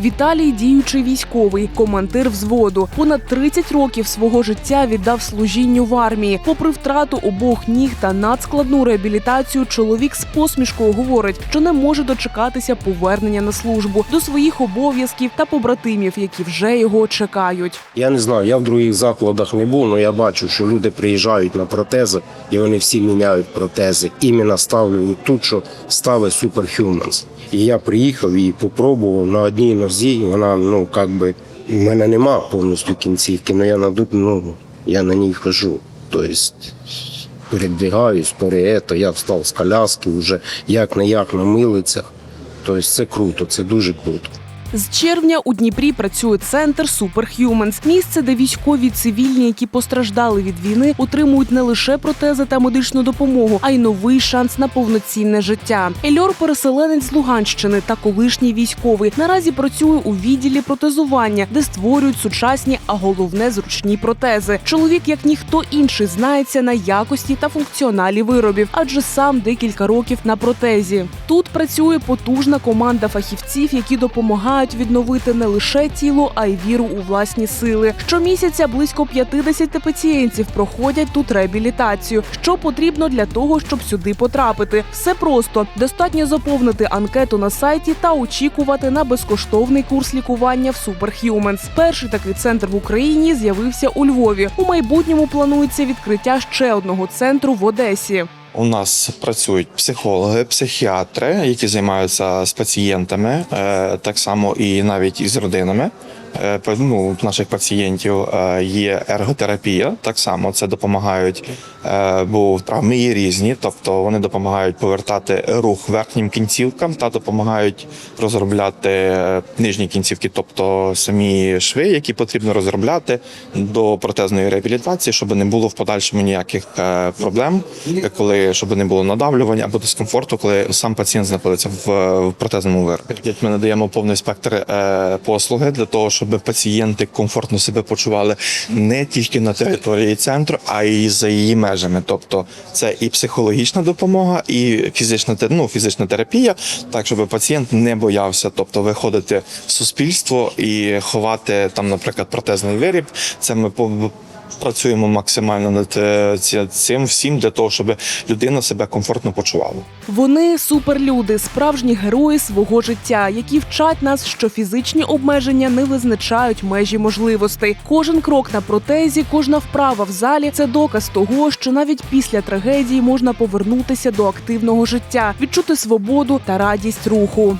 Віталій діючий військовий, командир взводу. Понад 30 років свого життя віддав служінню в армії. Попри втрату обох ніг та надскладну реабілітацію, чоловік з посмішкою говорить, що не може дочекатися повернення на службу до своїх обов'язків та побратимів, які вже його чекають. Я не знаю, я в других закладах не був, але я бачу, що люди приїжджають на протези і вони всі міняють протези. Іменно ставлю тут, що ставить Superhumans. І я приїхав і попробував на одній нозі. Вона, ну, як би, в мене нема повністю кінцівки, але я на ну, я на ній хожу. Тобто передвигаюсь, переето, я встав з коляски вже як не як на милицях. Тобто це круто, це дуже круто. З червня у Дніпрі працює центр Superhumans. Місце, де військові цивільні, які постраждали від війни, отримують не лише протези та медичну допомогу, а й новий шанс на повноцінне життя. Ельор переселенець з Луганщини та колишній військовий. Наразі працює у відділі протезування, де створюють сучасні, а головне зручні протези. Чоловік, як ніхто інший, знається на якості та функціоналі виробів, адже сам декілька років на протезі. Тут працює потужна команда фахівців, які допомагають відновити не лише тіло, а й віру у власні сили. Щомісяця близько 50 пацієнтів проходять тут реабілітацію. Що потрібно для того, щоб сюди потрапити? Все просто достатньо заповнити анкету на сайті та очікувати на безкоштовний курс лікування в Superhumans. Перший такий центр в Україні з'явився у Львові. У майбутньому планується відкриття ще одного центру в Одесі. У нас працюють психологи, психіатри, які займаються з пацієнтами, е, так само і навіть із родинами. Е, Ну, наших пацієнтів е, є ерготерапія. Так само це допомагають, е, бо травми є різні, тобто вони допомагають повертати рух верхнім кінцівкам та допомагають розробляти нижні кінцівки, тобто самі шви, які потрібно розробляти до протезної реабілітації, щоб не було в подальшому ніяких проблем, коли щоб не було надавлювання або дискомфорту, коли сам пацієнт знаходиться в, протезному виробі. Ми надаємо повний спектр послуги для того, щоб пацієнти комфортно себе почували не тільки на території центру, а й за її межами. Тобто, це і психологічна допомога, і фізична ну, фізична терапія, так щоб пацієнт не боявся, тобто виходити в суспільство і ховати там, наприклад, протезний виріб. Це ми Працюємо максимально над цим всім для того, щоб людина себе комфортно почувала. Вони суперлюди, справжні герої свого життя, які вчать нас, що фізичні обмеження не визначають межі можливостей. Кожен крок на протезі, кожна вправа в залі це доказ того, що навіть після трагедії можна повернутися до активного життя, відчути свободу та радість руху.